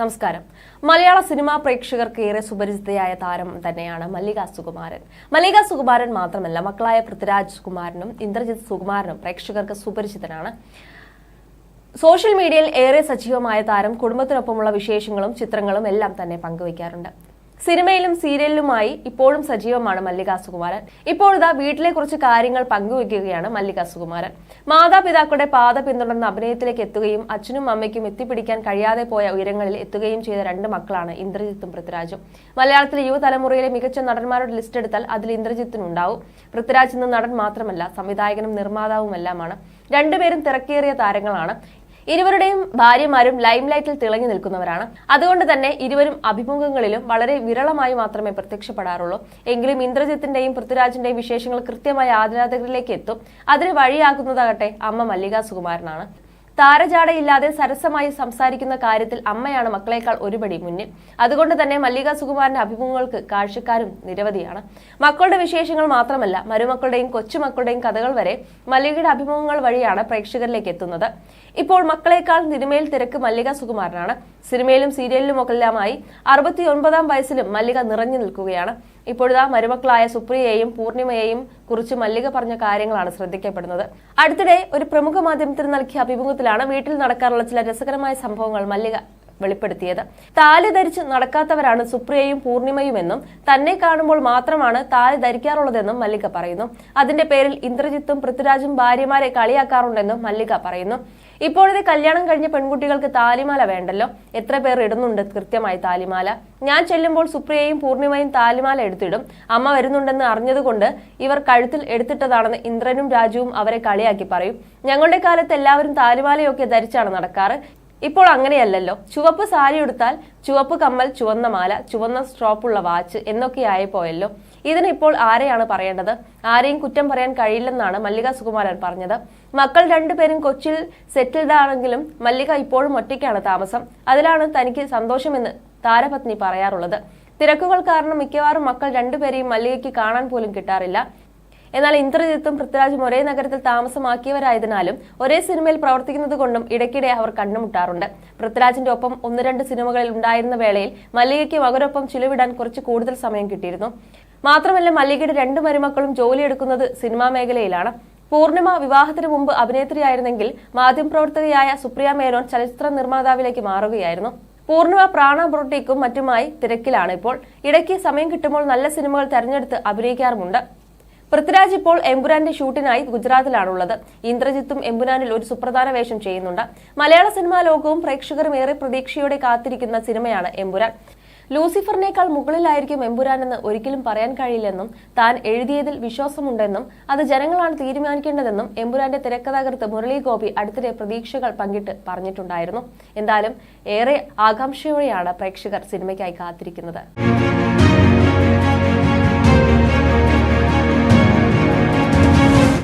നമസ്കാരം. മലയാള സിനിമാ പ്രേക്ഷകർക്ക് ഏറെ സുപരിചിതയായ താരം തന്നെയാണ് മല്ലിക സുകുമാരൻ. മല്ലിക സുകുമാരൻ മാത്രമല്ല മക്കളായ പൃഥ്വിരാജ് സുകുമാരനും ഇന്ദ്രജിത് സുകുമാരനും പ്രേക്ഷകർക്ക് സുപരിചിതനാണ്. സോഷ്യൽ മീഡിയയിൽ ഏറെ സജീവമായ താരം കുടുംബത്തിനൊപ്പമുള്ള വിശേഷങ്ങളും ചിത്രങ്ങളും എല്ലാം തന്നെ പങ്കുവയ്ക്കാറുണ്ട്. സിനിമയിലും സീരിയലിലുമായി ഇപ്പോഴും സജീവമാണ് മല്ലിക സുകുമാരൻ. ഇപ്പോഴിതാ വീട്ടിലെ കുറച്ച് കാര്യങ്ങൾ പങ്കുവയ്ക്കുകയാണ് മല്ലിക സുകുമാരൻ. മാതാപിതാക്കളുടെ പാത പിന്തുടർന്ന് അഭിനയത്തിലേക്ക് എത്തുകയും അച്ഛനും അമ്മയ്ക്കും എത്തിപ്പിടിക്കാൻ കഴിയാതെ പോയ ഉയരങ്ങളിൽ എത്തുകയും ചെയ്ത രണ്ട് മക്കളാണ് ഇന്ദ്രജിത്തും പൃഥ്വിരാജും. മലയാളത്തിലെ യുവതലമുറയിലെ മികച്ച നടന്മാരുടെ ലിസ്റ്റ് എടുത്താൽ അതിൽ ഇന്ദ്രജിത്തിനുണ്ടാവും. പൃഥ്വിരാജ് എന്ന നടൻ മാത്രമല്ല സംവിധായകനും നിർമ്മാതാവുമെല്ലാമാണ്. രണ്ടുപേരും തിരക്കേറിയ താരങ്ങളാണ്. ഇരുവരുടെയും ഭാര്യമാരും ലൈംലൈറ്റിൽ തിളങ്ങി നിൽക്കുന്നവരാണ്. അതുകൊണ്ട് തന്നെ ഇരുവരും അഭിമുഖങ്ങളിലും വളരെ വിരളമായി മാത്രമേ പ്രത്യക്ഷപ്പെടാറുള്ളൂ. എങ്കിലും ഇന്ദ്രജിത്തിന്റെയും പൃഥ്വിരാജിന്റെയും വിശേഷങ്ങൾ കൃത്യമായി ആരാധകരിലേക്ക് എത്തും. അതിന് വഴിയാക്കുന്നതാകട്ടെ അമ്മ മല്ലിക സുകുമാരനാണ് താരജാടയില്ലാതെ സരസമായി സംസാരിക്കുന്ന കാര്യത്തിൽ അമ്മയാണ് മക്കളെക്കാൾ ഒരുപടി മുന്നിൽ. അതുകൊണ്ട് തന്നെ മല്ലിക സുകുമാരന്റെ അഭിമുഖങ്ങൾക്ക് കാഴ്ചക്കാരും നിരവധിയാണ്. മക്കളുടെ വിശേഷങ്ങൾ മാത്രമല്ല മരുമക്കളുടെയും കൊച്ചുമക്കളുടെയും കഥകൾ വരെ മല്ലികയുടെ അഭിമുഖങ്ങൾ വഴിയാണ് പ്രേക്ഷകരിലേക്ക് എത്തുന്നത്. ഇപ്പോൾ മക്കളെക്കാൾ നിരുമയിൽ തിരക്ക് മല്ലിക സുകുമാരനാണ്. സിനിമയിലും സീരിയലിലും ഒക്കെല്ലാമായി അറുപത്തി ഒൻപതാം വയസ്സിലും മല്ലിക നിറഞ്ഞു നിൽക്കുകയാണ്. ഇപ്പോഴിതാ മരുമക്കളായ സുപ്രിയയെയും പൂർണിമയെയും കുറിച്ച് മല്ലിക പറഞ്ഞ കാര്യങ്ങളാണ് ശ്രദ്ധിക്കപ്പെടുന്നത്. അടുത്തിടെ ഒരു പ്രമുഖ മാധ്യമത്തിന് നൽകിയ അഭിമുഖത്തിലാണ് വീട്ടിൽ നടക്കാറുള്ള ചില രസകരമായ സംഭവങ്ങൾ മല്ലിക വെളിപ്പെടുത്തിയത്. താലി ധരിച്ച് നടക്കാത്തവരാണ് സുപ്രിയയും പൂർണിമയുമെന്നും തന്നെ കാണുമ്പോൾ മാത്രമാണ് താലി ധരിക്കാറുള്ളതെന്നും മല്ലിക പറയുന്നു. അതിന്റെ പേരിൽ ഇന്ദ്രജിത്തും പൃഥ്വിരാജും ഭാര്യമാരെ കളിയാക്കാറുണ്ടെന്നും മല്ലിക പറയുന്നു. ഇപ്പോഴത്തെ കല്യാണം കഴിഞ്ഞ പെൺകുട്ടികൾക്ക് താലിമാല വേണ്ടല്ലോ? എത്ര പേർ ഇടുന്നുണ്ട് കൃത്യമായി താലിമാല? ഞാൻ ചെല്ലുമ്പോൾ സുപ്രിയയും പൂർണിമയും താലിമാല എടുത്തിടും. അമ്മ വരുന്നുണ്ടെന്ന് അറിഞ്ഞതുകൊണ്ട് ഇവർ കഴുത്തിൽ എടുത്തിട്ടതാണെന്ന് ഇന്ദ്രനും രാജുവും അവരെ കളിയാക്കി പറയും. ഞങ്ങളുടെ കാലത്ത് എല്ലാവരും താലിമാലയൊക്കെ ധരിച്ചാണ് നടക്കാറ്. ഇപ്പോൾ അങ്ങനെയല്ലല്ലോ. ചുവപ്പ് സാരി ഉടുത്താൽ ചുവപ്പ് കമ്മൽ ചുവന്ന മാല ചുവന്ന സ്ട്രോപ്പുള്ള വാച്ച് എന്നൊക്കെയായി പോയല്ലോ. ഇതിന് ഇപ്പോൾ ആരെയാണ് പറയേണ്ടത്? ആരെയും കുറ്റം പറയാൻ കഴിയില്ലെന്നാണ് മല്ലിക സുകുമാരൻ പറഞ്ഞത്. മക്കൾ രണ്ടുപേരും കൊച്ചിയിൽ സെറ്റിൽഡ് ആണെങ്കിലും മല്ലിക ഇപ്പോഴും ഒറ്റയ്ക്കാണ് താമസം. അതിലാണ് തനിക്ക് സന്തോഷമെന്ന് താരപത്നി പറയാറുള്ളത്. തിരക്കുകൾ കാരണം മിക്കവാറും മക്കൾ രണ്ടുപേരെയും മല്ലികയ്ക്ക് കാണാൻ പോലും കിട്ടാറില്ല. എന്നാൽ ഇന്ദ്രജിത്തും പൃഥ്വിരാജും ഒരേ നഗരത്തിൽ താമസമാക്കിയവരായതിനാലും ഒരേ സിനിമയിൽ പ്രവർത്തിക്കുന്നത് കൊണ്ടും ഇടയ്ക്കിടെ അവർ കണ്ടുമുട്ടാറുണ്ട് പൃഥ്വിരാജിന്റെ ഒപ്പം ഒന്ന് രണ്ട് സിനിമകളിൽ ഉണ്ടായിരുന്ന വേളയിൽ മല്ലികയ്ക്ക് മകരൊപ്പം ചിലവിടാൻ കുറച്ച് കൂടുതൽ സമയം കിട്ടിയിരുന്നു. മാത്രമല്ല മല്ലികയുടെ രണ്ട് മരുമക്കളും ജോലിയെടുക്കുന്നത് സിനിമാ മേഖലയിലാണ്. പൂർണിമ വിവാഹത്തിന് മുമ്പ് അഭിനേത്രിയായിരുന്നെങ്കിൽ മാധ്യമപ്രവർത്തകയായ സുപ്രിയ മേനോൻ ചലച്ചിത്ര നിർമ്മാതാവിലേക്ക് മാറുകയായിരുന്നു. പൂർണിമ പ്രാണ ബ്രോട്ടിക്കും മറ്റുമായി തിരക്കിലാണ് ഇപ്പോൾ. ഇടയ്ക്ക് സമയം കിട്ടുമ്പോൾ നല്ല സിനിമകൾ തെരഞ്ഞെടുത്ത് അഭിനയിക്കാറുമുണ്ട്. പൃഥ്വിരാജ് ഇപ്പോൾ എമ്പുരാന്റെ ഷൂട്ടിനായി ഗുജറാത്തിലാണുള്ളത്. ഇന്ദ്രജിത്തും എമ്പുരാനിൽ ഒരു സുപ്രധാന വേഷം ചെയ്യുന്നുണ്ട്. മലയാള സിനിമാ ലോകവും പ്രേക്ഷകരും ഏറെ പ്രതീക്ഷയോടെ കാത്തിരിക്കുന്ന സിനിമയാണ് എമ്പുരാൻ. ലൂസിഫറിനേക്കാൾ മുകളിലായിരിക്കും എമ്പുരാനെന്ന് ഒരിക്കലും പറയാൻ കഴിയില്ലെന്നും താൻ എഴുതിയതിൽ വിശ്വാസമുണ്ടെന്നും അത് ജനങ്ങളാണ് തീരുമാനിക്കേണ്ടതെന്നും എമ്പുരാന്റെ തിരക്കഥാകൃത്ത് മുരളി ഗോപി അടുത്തിടെ പ്രതീക്ഷകൾ പങ്കിട്ട് പറഞ്ഞിട്ടുണ്ടായിരുന്നു. എന്തായാലും ഏറെ ആകാംക്ഷയോടെയാണ് പ്രേക്ഷകർ സിനിമയ്ക്കായി കാത്തിരിക്കുന്നത്.